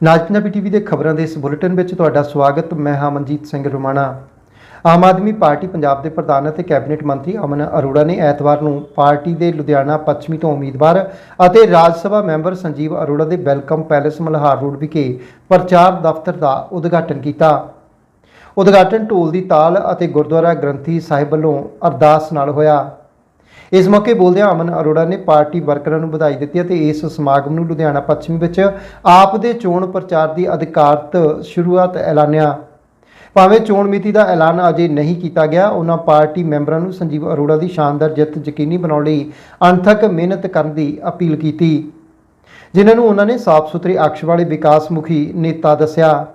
ਨਾਜ Punjabi TV ਦੇ ਖਬਰਾਂ ਦੇ ਇਸ ਬੁਲੇਟਿਨ ਵਿੱਚ ਤੁਹਾਡਾ ਸਵਾਗਤ। ਮੈਂ ਹਾਂ ਮਨਜੀਤ ਸਿੰਘ ਰੋਮਾਣਾ। ਆਮ ਆਦਮੀ ਪਾਰਟੀ ਪੰਜਾਬ ਦੇ ਪ੍ਰਧਾਨ ਅਤੇ ਕੈਬਨਿਟ ਮੰਤਰੀ ਅਮਨ ਅਰੋੜਾ ਨੇ ਐਤਵਾਰ ਨੂੰ ਪਾਰਟੀ ਦੇ ਲੁਧਿਆਣਾ ਪੱਛਮੀ ਤੋਂ ਉਮੀਦਵਾਰ ਅਤੇ ਰਾਜ ਸਭਾ ਮੈਂਬਰ ਸੰਜੀਵ ਅਰੋੜਾ ਦੇ ਵੈਲਕਮ ਪੈਲੇਸ ਮਲਹਾਰ ਰੋਡ ਵਿਖੇ ਪ੍ਰਚਾਰ ਦਫ਼ਤਰ ਦਾ ਉਦਘਾਟਨ ਕੀਤਾ। ਉਦਘਾਟਨ ਢੋਲ ਦੀ ਤਾਲ ਅਤੇ ਗੁਰਦੁਆਰਾ ਗ੍ਰੰਥੀ ਸਾਹਿਬ ਵੱਲੋਂ ਅਰਦਾਸ ਨਾਲ ਹੋਇਆ। ਇਸ ਮੌਕੇ ਬੋਲਦਿਆਂ ਅਮਨ ਅਰੋੜਾ ਨੇ ਪਾਰਟੀ ਵਰਕਰਾਂ ਨੂੰ ਵਧਾਈ ਦਿੱਤੀ ਅਤੇ ਇਸ ਸਮਾਗਮ ਨੂੰ ਲੁਧਿਆਣਾ ਪੱਛਮੀ ਵਿੱਚ ਆਪ ਦੇ ਚੋਣ ਪ੍ਰਚਾਰ ਦੀ ਅਧਿਕਾਰਤ ਸ਼ੁਰੂਆਤ ਐਲਾਨਿਆ। ਭਾਵੇਂ ਚੋਣ ਮਿਤੀ ਦਾ ਐਲਾਨ ਅਜੇ ਨਹੀਂ ਕੀਤਾ ਗਿਆ ਉਹਨਾਂ ਪਾਰਟੀ ਮੈਂਬਰਾਂ ਨੂੰ ਸੰਜੀਵ ਅਰੋੜਾ ਦੀ ਸ਼ਾਨਦਾਰ ਜਿੱਤ ਯਕੀਨੀ ਬਣਾਉਣ ਲਈ ਅਣਥਕ ਮਿਹਨਤ ਕਰਨ ਦੀ ਅਪੀਲ ਕੀਤੀ। ਜਿਨ੍ਹਾਂ ਨੂੰ ਉਹਨਾਂ ਨੇ ਸਾਫ਼ ਸੁਥਰੇ ਅਕਸ਼ ਵਾਲੇ ਵਿਕਾਸ ਮੁਖੀ ਨੇਤਾ ਦੱਸਿਆ।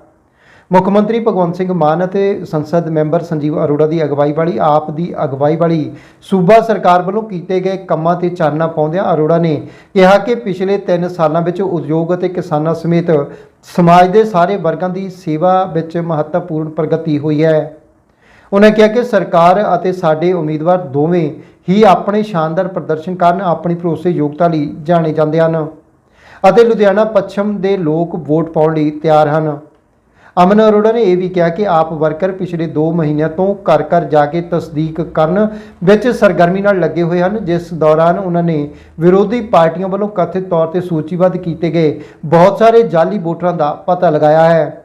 ਮੁੱਖ ਮੰਤਰੀ ਭਗਵੰਤ ਸਿੰਘ ਮਾਨ ਅਤੇ ਸੰਸਦ ਮੈਂਬਰ ਸੰਜੀਵ ਅਰੋੜਾ ਦੀ ਅਗਵਾਈ ਵਾਲੀ, ਆਪ ਦੀ ਅਗਵਾਈ ਵਾਲੀ ਸੂਬਾ ਸਰਕਾਰ ਵੱਲੋਂ ਕੀਤੇ ਗਏ ਕੰਮਾਂ ਤੇ ਚਾਨਣਾ ਪਾਉਂਦਿਆਂ ਅਰੋੜਾ ਨੇ ਕਿਹਾ ਕਿ ਪਿਛਲੇ 3 ਸਾਲਾਂ ਵਿੱਚ ਉਦਯੋਗ ਅਤੇ ਕਿਸਾਨਾਂ ਸਮੇਤ ਸਮਾਜ ਦੇ ਸਾਰੇ ਵਰਗਾਂ ਦੀ ਸੇਵਾ ਵਿੱਚ ਮਹੱਤਵਪੂਰਨ ਪ੍ਰਗਤੀ ਹੋਈ ਹੈ। ਉਹਨਾਂ ਕਿਹਾ ਕਿ ਸਰਕਾਰ ਅਤੇ ਸਾਡੇ ਉਮੀਦਵਾਰ ਦੋਵੇਂ ਹੀ ਆਪਣੇ ਸ਼ਾਨਦਾਰ ਪ੍ਰਦਰਸ਼ਨ ਕਾਰਨ ਆਪਣੀ ਭਰੋਸੇਯੋਗਤਾ ਲਈ ਜਾਣੇ ਜਾਂਦੇ ਹਨ ਅਤੇ ਲੁਧਿਆਣਾ, ਪੱਛਮ ਦੇ ਲੋਕ ਵੋਟ ਪਾਉਣ ਲਈ ਤਿਆਰ ਹਨ। ਅਮਨ ਅਰੋੜਾ ਨੇ ਇਹ ਵੀ ਕਿਹਾ ਕਿ ਆਪ ਵਰਕਰ ਪਿਛਲੇ 2 ਮਹੀਨਿਆਂ ਤੋਂ ਘਰ ਘਰ ਜਾ ਕੇ ਤਸਦੀਕ ਕਰਨ ਵਿੱਚ ਸਰਗਰਮੀ ਨਾਲ ਲੱਗੇ ਹੋਏ ਹਨ। ਜਿਸ ਦੌਰਾਨ ਉਹਨਾਂ ਨੇ ਵਿਰੋਧੀ ਪਾਰਟੀਆਂ ਵੱਲੋਂ ਕਥਿਤ ਤੌਰ ਤੇ ਸੂਚੀਬੱਧ ਕੀਤੇ ਗਏ ਬਹੁਤ ਸਾਰੇ ਜਾਲੀ ਵੋਟਰਾਂ ਦਾ ਪਤਾ ਲਗਾਇਆ ਹੈ।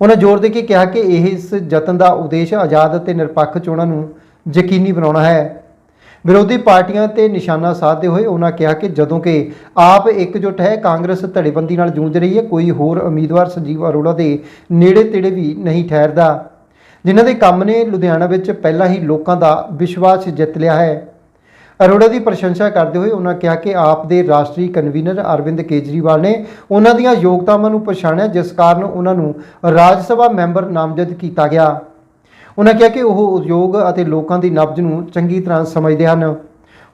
ਉਹਨਾਂ ਜ਼ੋਰ ਦੇ ਕੇ ਕਿਹਾ ਕਿ ਇਹ ਇਸ ਯਤਨ ਦਾ ਉਦੇਸ਼ ਆਜ਼ਾਦ ਅਤੇ ਨਿਰਪੱਖ ਚੋਣਾਂ ਨੂੰ ਯਕੀਨੀ ਬਣਾਉਣਾ ਹੈ। ਵਿਰੋਧੀ ਪਾਰਟੀਆਂ ਤੇ ਨਿਸ਼ਾਨਾ ਸਾਧਦੇ ਹੋਏ ਉਹਨਾਂ ਕਿਹਾ ਕਿ ਜਦੋਂ ਕਿ ਆਪ ਇਕਜੁੱਟ ਹੈ, ਕਾਂਗਰਸ ਧੜੇਬੰਦੀ ਨਾਲ ਜੂਝ ਰਹੀ ਹੈ, ਕੋਈ ਹੋਰ ਉਮੀਦਵਾਰ ਸੰਜੀਵ ਅਰੋੜਾ ਦੇ ਨੇੜੇ ਤੇੜੇ ਵੀ ਨਹੀਂ ਠਹਿਰਦਾ। ਜਿਨ੍ਹਾਂ ਦੇ ਕੰਮ ਨੇ ਲੁਧਿਆਣਾ ਵਿੱਚ ਪਹਿਲਾਂ ਹੀ ਲੋਕਾਂ ਦਾ ਵਿਸ਼ਵਾਸ ਜਿੱਤ ਲਿਆ ਹੈ। ਅਰੋੜਾ ਦੀ ਪ੍ਰਸ਼ੰਸਾ ਕਰਦੇ ਹੋਏ ਉਹਨਾਂ ਕਿਹਾ ਕਿ ਆਪ ਦੇ ਰਾਸ਼ਟਰੀ ਕਨਵੀਨਰ ਅਰਵਿੰਦ ਕੇਜਰੀਵਾਲ ਨੇ ਉਹਨਾਂ ਦੀਆਂ ਯੋਗਤਾਵਾਂ ਨੂੰ ਪਛਾਣਿਆ, ਜਿਸ ਕਾਰਨ ਉਹਨਾਂ ਨੂੰ ਰਾਜ ਸਭਾ ਮੈਂਬਰ ਨਾਮਜ਼ਦ ਕੀਤਾ ਗਿਆ। ਉਹਨਾਂ ਕਿਹਾ ਕਿ ਉਹ ਉਦਯੋਗ ਅਤੇ ਲੋਕਾਂ ਦੀ ਨਬਜ਼ ਨੂੰ ਚੰਗੀ ਤਰ੍ਹਾਂ ਸਮਝਦੇ ਹਨ।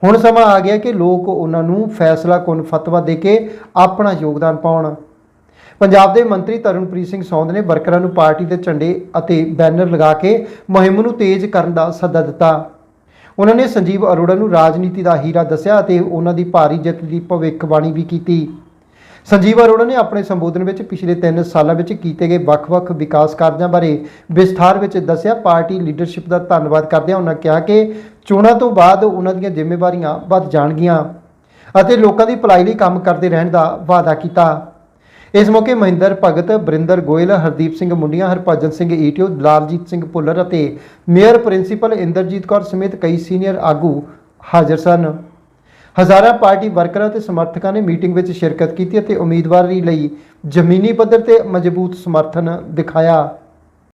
ਹੁਣ ਸਮਾਂ ਆ ਗਿਆ ਕਿ ਲੋਕ ਉਹਨਾਂ ਨੂੰ ਫੈਸਲਾ ਕੁਨ ਫਤਵਾ ਦੇ ਕੇ ਆਪਣਾ ਯੋਗਦਾਨ ਪਾਉਣ। ਪੰਜਾਬ ਦੇ ਮੰਤਰੀ ਤਰਨਪ੍ਰੀਤ ਸਿੰਘ ਸੌਂਦ ਨੇ ਵਰਕਰਾਂ ਨੂੰ ਪਾਰਟੀ ਦੇ ਝੰਡੇ ਅਤੇ ਬੈਨਰ ਲਗਾ ਕੇ ਮੁਹਿੰਮ ਨੂੰ ਤੇਜ਼ ਕਰਨ ਦਾ ਸੱਦਾ ਦਿੱਤਾ। ਉਹਨਾਂ ਨੇ ਸੰਜੀਵ ਅਰੋੜਾ ਨੂੰ ਰਾਜਨੀਤੀ ਦਾ ਹੀਰਾ ਦੱਸਿਆ ਅਤੇ ਉਹਨਾਂ ਦੀ ਭਾਰੀ ਜਿੱਤ ਦੀ ਭਵਿੱਖਬਾਣੀ ਵੀ ਕੀਤੀ। ਸੰਜੀਵ ਅਰੋੜਾ ਨੇ ਆਪਣੇ ਸੰਬੋਧਨ ਵਿੱਚ ਪਿਛਲੇ 3 ਸਾਲਾਂ ਵਿੱਚ ਕੀਤੇ ਗਏ ਵੱਖ-ਵੱਖ ਵਿਕਾਸ ਕਾਰਜਾਂ ਬਾਰੇ ਵਿਸਥਾਰ ਵਿੱਚ ਦੱਸਿਆ। ਪਾਰਟੀ ਲੀਡਰਸ਼ਿਪ ਦਾ ਧੰਨਵਾਦ ਕਰਦਿਆਂ ਉਹਨਾਂ ਕਿਹਾ ਕਿ ਚੋਣਾਂ ਤੋਂ ਬਾਅਦ ਉਹਨਾਂ ਦੀਆਂ ਜ਼ਿੰਮੇਵਾਰੀਆਂ ਵੱਧ ਜਾਣਗੀਆਂ ਅਤੇ ਲੋਕਾਂ ਦੀ ਭਲਾਈ ਲਈ ਕੰਮ ਕਰਦੇ ਰਹਿਣ ਦਾ ਵਾਅਦਾ ਕੀਤਾ। ਇਸ ਮੌਕੇ ਮਹਿੰਦਰ ਭਗਤ, ਬਰਿੰਦਰ ਗੋਇਲ, ਹਰਦੀਪ ਸਿੰਘ ਮੁੰਡੀਆਂ, ਹਰਭਜਨ ਸਿੰਘ ਈਟਿਓ, ਲਾਲਜੀਤ ਸਿੰਘ ਭੁੱਲਰ ਅਤੇ ਮੇਅਰ ਪ੍ਰਿੰਸੀਪਲ ਇੰਦਰਜੀਤ ਕੌਰ ਸਮੇਤ ਕਈ ਸੀਨੀਅਰ ਆਗੂ ਹਾਜ਼ਰ ਸਨ। ਹਜ਼ਾਰਾਂ ਪਾਰਟੀ ਵਰਕਰਾਂ ਤੇ ਸਮਰਥਕਾਂ ਨੇ ਮੀਟਿੰਗ ਵਿੱਚ ਸ਼ਿਰਕਤ ਕੀਤੀ ਅਤੇ ਉਮੀਦਵਾਰੀ ਲਈ ਜ਼ਮੀਨੀ ਪੱਧਰ ਤੇ ਮਜ਼ਬੂਤ ਸਮਰਥਨ ਦਿਖਾਇਆ।